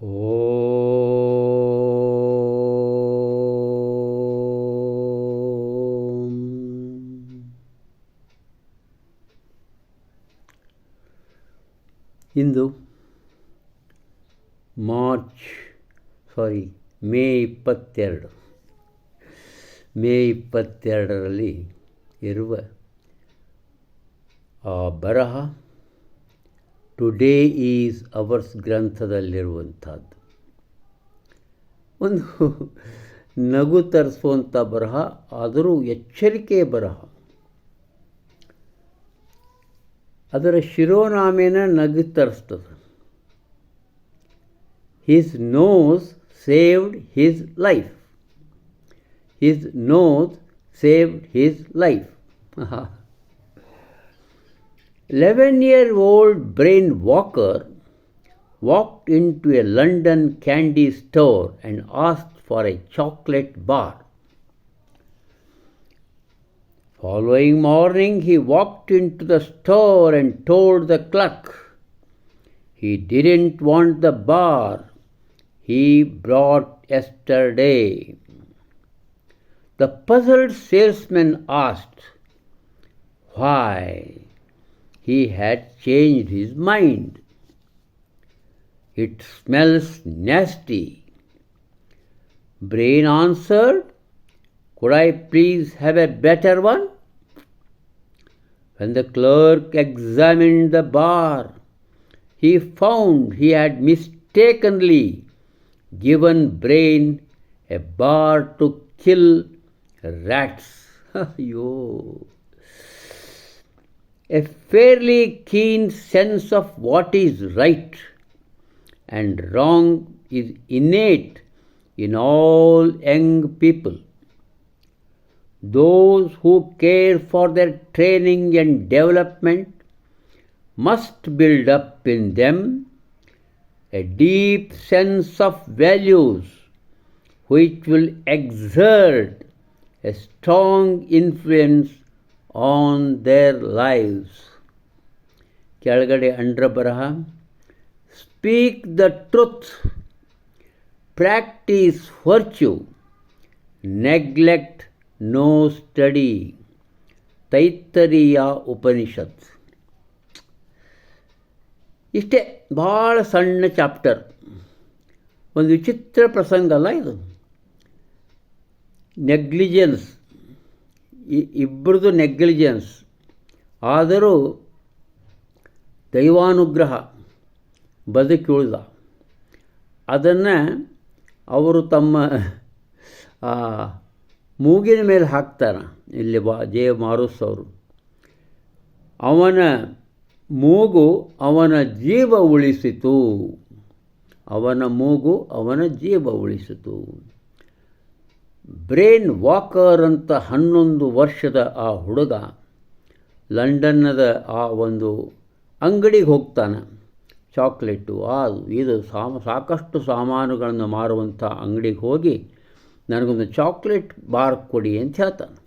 ಓಂ ಇಂದು March ಸಾರಿ ಮೇ ಇಪ್ಪತ್ತೆರಡು ಮೇ ಇಪ್ಪತ್ತೆರಡರಲ್ಲಿ ಇರುವ ಆ ಬರಹ ಟುಡೇ ಈಸ್ ಅವರ್ಸ್ ಗ್ರಂಥದಲ್ಲಿರುವಂಥದ್ದು ಒಂದು ನಗು ತರಿಸುವಂಥ ಬರಹ, ಆದರೂ ಎಚ್ಚರಿಕೆಯ ಬರಹ. ಅದರ ಶಿರೋನಾಮೆನ ನಗು ತರಿಸ್ತದೆ. His nose saved his life his nose saved his life Eleven year old Brain Walker walked into a London candy store and asked for a chocolate bar. Following morning, he walked into the store and told the clerk he didn't want the bar he brought yesterday. The puzzled salesman asked why he had changed his mind. It smells nasty. Brain answered, Could I please have a better one? When the clerk examined the bar, he found he had mistakenly given Brain a bar to kill rats. Yo a fairly keen sense of what is right and wrong is innate in all young people. Those who care for their training and development must build up in them a deep sense of values which will exert a strong influence on there lives ಕೆಳಗಡೆ ಅಂಡ್ರ ಬರಹ speak the truth practice virtue neglect no study Taittiriya Upanishad ಇಷ್ಟೇ ಭಾಳ ಸಣ್ಣ chapter ಒಂದು ವಿಚಿತ್ರ ಪ್ರಸಂಗ ಅಲ್ಲ ಇದು ನೆಗ್ಲಿಜೆನ್ಸ್ ಇಬ್ಬರದು ನೆಗ್ಲಿಜೆನ್ಸ್. ಆದರೂ ದೈವಾನುಗ್ರಹ ಬದುಕಿ ಉಳಿದ ಅದನ್ನು ಅವರು ತಮ್ಮ ಮೂಗಿನ ಮೇಲೆ ಹಾಕ್ತಾನೆ ಇಲ್ಲಿ ಬಾ, ಜೆ ಮಾರುಸ್ ಅವರು. ಅವನ ಮೂಗು ಅವನ ಜೀವ ಉಳಿಸಿತು. ಅವನ ಮೂಗು ಅವನ ಜೀವ ಉಳಿಸಿತು. ಬ್ರೇನ್ ವಾಕರ್ ಅಂತ ಹನ್ನೊಂದು ವರ್ಷದ ಆ ಹುಡುಗ ಲಂಡನ್ನದ ಆ ಒಂದು ಅಂಗಡಿಗೆ ಹೋಗ್ತಾನೆ. ಚಾಕ್ಲೇಟು ಅದು ಇದು ಸಾಮ, ಸಾಕಷ್ಟು ಸಾಮಾನುಗಳನ್ನು ಮಾರುವಂಥ ಅಂಗಡಿಗೆ ಹೋಗಿ ನನಗೊಂದು ಚಾಕ್ಲೇಟ್ ಬಾರ್ ಕೊಡಿ ಅಂತ ಹೇಳ್ತಾನೆ.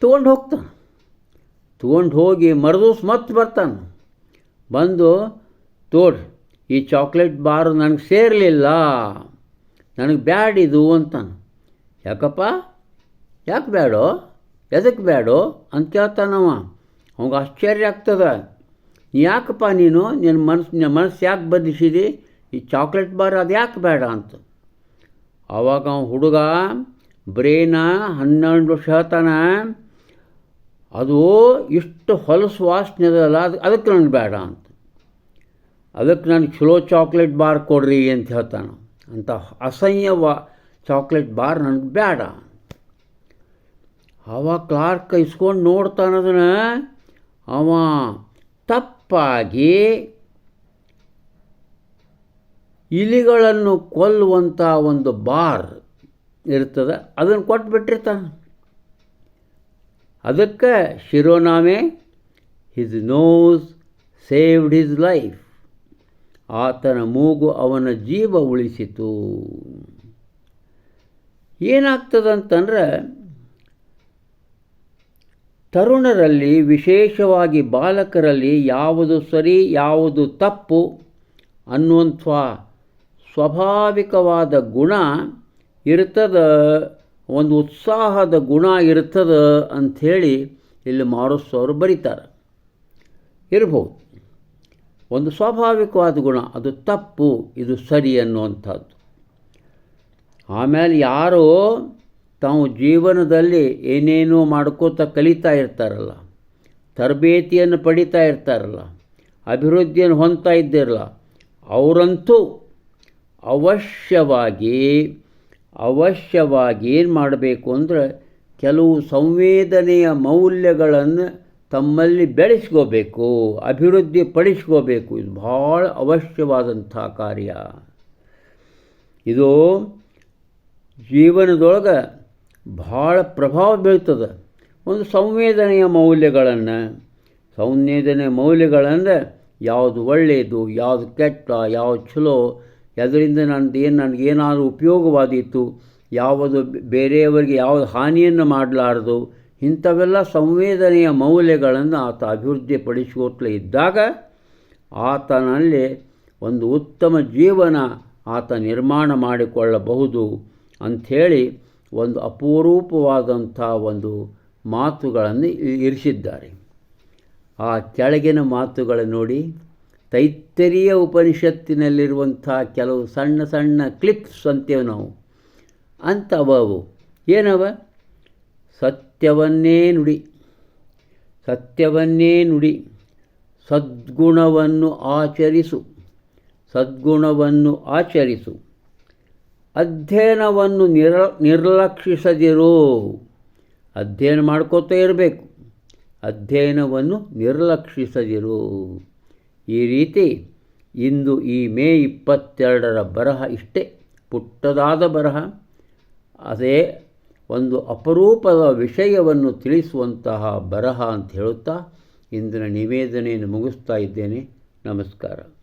ತೊಗೊಂಡು ಹೋಗ್ತಾನೆ. ತೊಗೊಂಡು ಹೋಗಿ ಮರದೂಸ್ ಮತ್ತೆ ಬರ್ತಾನೆ. ಬಂದು ತೋಡ್ರಿ ಈ ಚಾಕ್ಲೇಟ್ ಬಾರ್ ನನಗೆ ಸೇರಲಿಲ್ಲ. ನನಗೆ ಬ್ಯಾಡಿದು ಅಂತಾನೆ. ಯಾಕಪ್ಪ? ಯಾಕೆ ಬೇಡೋ ಎದಕ್ಕೆ ಬೇಡೋ ಅಂತ ಕೇಳ್ತಾನವ. ಅವಂಗೆ ಆಶ್ಚರ್ಯ ಆಗ್ತದೆ. ಯಾಕಪ್ಪ ನೀನು? ನಿನ್ನ ಮನಸ್ಸು ನಿನ್ನ ಮನಸ್ಸು ಯಾಕೆ ಬದಲಿಸಿದಿ ಈ ಚಾಕ್ಲೇಟ್ ಬಾರ್ ಅದು ಯಾಕೆ ಬೇಡ ಅಂತ. ಆವಾಗ ಅವ ಹುಡುಗ ಬ್ರೇನ ಹನ್ನೆರಡು ವರ್ಷ ಹೇಳ್ತಾನೆ, ಅದು ಇಷ್ಟು ಹೊಲಸು ವಾಸನೆ ಅದಲ್ಲ, ಅದು ಅದಕ್ಕೆ ನನಗೆ ಬೇಡ ಅಂತ. ಅದಕ್ಕೆ ನನಗೆ ಚಲೋ ಚಾಕ್ಲೇಟ್ ಬಾರ್ ಕೊಡ್ರಿ ಅಂತ ಹೇಳ್ತಾನೆ. ಅಂತ ಅಸಹ್ಯವ ಚಾಕ್ಲೇಟ್ ಬಾರ್ ನನಗೆ ಬೇಡ ಅವ ಕ್ಲಾರ್ಕ್ ಇಸ್ಕೊಂಡು ನೋಡ್ತಾನದನ್ನ ಅವ ತಪ್ಪಾಗಿ ಇಲಿಗಳನ್ನು ಕೊಲ್ಲುವಂಥ ಒಂದು ಬಾರ್ ಇರ್ತದೆ ಅದನ್ನು ಕೊಟ್ಬಿಟ್ಟಿರ್ತಾನೆ. ಅದಕ್ಕೆ ಶಿರೋನಾಮೆ his nose saved his life ಆತನ ಮೂಗು ಅವನ ಜೀವ ಉಳಿಸಿತು. ಏನಾಗ್ತದಂತಂದ್ರೆ, ತರುಣರಲ್ಲಿ, ವಿಶೇಷವಾಗಿ ಬಾಲಕರಲ್ಲಿ ಯಾವುದು ಸರಿ, ಯಾವುದು ತಪ್ಪು ಅನ್ನುವಂಥ ಸ್ವಾಭಾವಿಕವಾದ ಗುಣ ಇರ್ತದ, ಒಂದು ಉತ್ಸಾಹದ ಗುಣ ಇರ್ತದ ಅಂಥೇಳಿ ಇಲ್ಲಿ ಮಾರುಸ್ ಅವರು ಬರೀತಾರೆ. ಇರ್ಬೋದು. ಒಂದು ಸ್ವಾಭಾವಿಕವಾದ ಗುಣ, ಅದು ತಪ್ಪು, ಇದು ಸರಿ ಅನ್ನುವಂಥದ್ದು. ಆಮೇಲೆ ಯಾರು ತಾವು ಜೀವನದಲ್ಲಿ ಏನೇನೋ ಮಾಡ್ಕೋತಾ ಕಲಿತಾ ಇರ್ತಾರಲ್ಲ, ತರಬೇತಿಯನ್ನು ಪಡಿತಾ ಇರ್ತಾರಲ್ಲ, ಅಭಿವೃದ್ಧಿಯನ್ನು ಹೊಂದ್ತಾ ಇದ್ದಿರಲ್ಲ, ಅವರಂತೂ ಅವಶ್ಯವಾಗಿ ಅವಶ್ಯವಾಗಿ ಏನು ಮಾಡಬೇಕು ಅಂದರೆ ಕೆಲವು ಸಂವೇದನೆಯ ಮೌಲ್ಯಗಳನ್ನು ತಮ್ಮಲ್ಲಿ ಬೆಳೆಸ್ಕೋಬೇಕು, ಅಭಿವೃದ್ಧಿ ಪಡಿಸ್ಕೋಬೇಕು, ಇದು ಭಾಳ ಅವಶ್ಯವಾದಂಥ ಕಾರ್ಯ. ಇದು ಜೀವನದೊಳಗೆ ಭಾಳ ಪ್ರಭಾವ ಬೀಳ್ತದೆ. ಒಂದು ಸಂವೇದನೆಯ ಮೌಲ್ಯಗಳನ್ನು, ಸಂವೇದನೆ ಮೌಲ್ಯಗಳಂದರೆ ಯಾವುದು ಒಳ್ಳೆಯದು ಯಾವುದು ಕೆಟ್ಟ, ಯಾವುದು ಚಲೋ ಅದರಿಂದ ನಂದು ಏನು ನನಗೇನಾದರೂ ಉಪಯೋಗವಾದೀತು, ಯಾವುದು ಬೇರೆಯವರಿಗೆ ಯಾವುದು ಹಾನಿಯನ್ನು ಮಾಡಲಾರ್ದು ಇಂಥವೆಲ್ಲ ಸಂವೇದನೆಯ ಮೌಲ್ಯಗಳನ್ನು ಆತ ಅಭಿವೃದ್ಧಿಪಡಿಸಿಕೊಟ್ಲೇ ಇದ್ದಾಗ ಆತನಲ್ಲಿ ಒಂದು ಉತ್ತಮ ಜೀವನ ಆತ ನಿರ್ಮಾಣ ಮಾಡಿಕೊಳ್ಳಬಹುದು ಅಂಥೇಳಿ ಒಂದು ಅಪೂರೂಪವಾದಂಥ ಒಂದು ಮಾತುಗಳನ್ನು ಇರಿಸಿದ್ದಾರೆ. ಆ ಕೆಳಗಿನ ಮಾತುಗಳನ್ನು ನೋಡಿ, ತೈತ್ತರಿಯ ಉಪನಿಷತ್ತಿನಲ್ಲಿರುವಂಥ ಕೆಲವು ಸಣ್ಣ ಸಣ್ಣ ಕ್ಲಿಪ್ಸ್ ಅಂತೇವೆ ನಾವು ಅಂಥವು ಏನವ? ಸತ್ಯವನ್ನೇ ನುಡಿ ಸತ್ಯವನ್ನೇ ನುಡಿ, ಸದ್ಗುಣವನ್ನು ಆಚರಿಸು ಸದ್ಗುಣವನ್ನು ಆಚರಿಸು, ಅಧ್ಯಯನವನ್ನು ನಿರ ನಿರ್ಲಕ್ಷಿಸದಿರೋ, ಅಧ್ಯಯನ ಮಾಡ್ಕೋತಾ ಇರಬೇಕು, ಅಧ್ಯಯನವನ್ನು ನಿರ್ಲಕ್ಷಿಸದಿರು. ಈ ರೀತಿ ಇಂದು ಈ ಮೇ ಇಪ್ಪತ್ತೆರಡರ ಬರಹ ಇಷ್ಟೇ, ಪುಟ್ಟದಾದ ಬರಹ. ಅದೇ ಒಂದು ಅಪರೂಪದ ವಿಷಯವನ್ನು ತಿಳಿಸುವಂತಹ ಬರಹ ಅಂತ ಹೇಳುತ್ತಾ ಇಂದಿನ ನಿವೇದನೆಯನ್ನು ಮುಗಿಸ್ತಾ ಇದ್ದೇನೆ. ನಮಸ್ಕಾರ.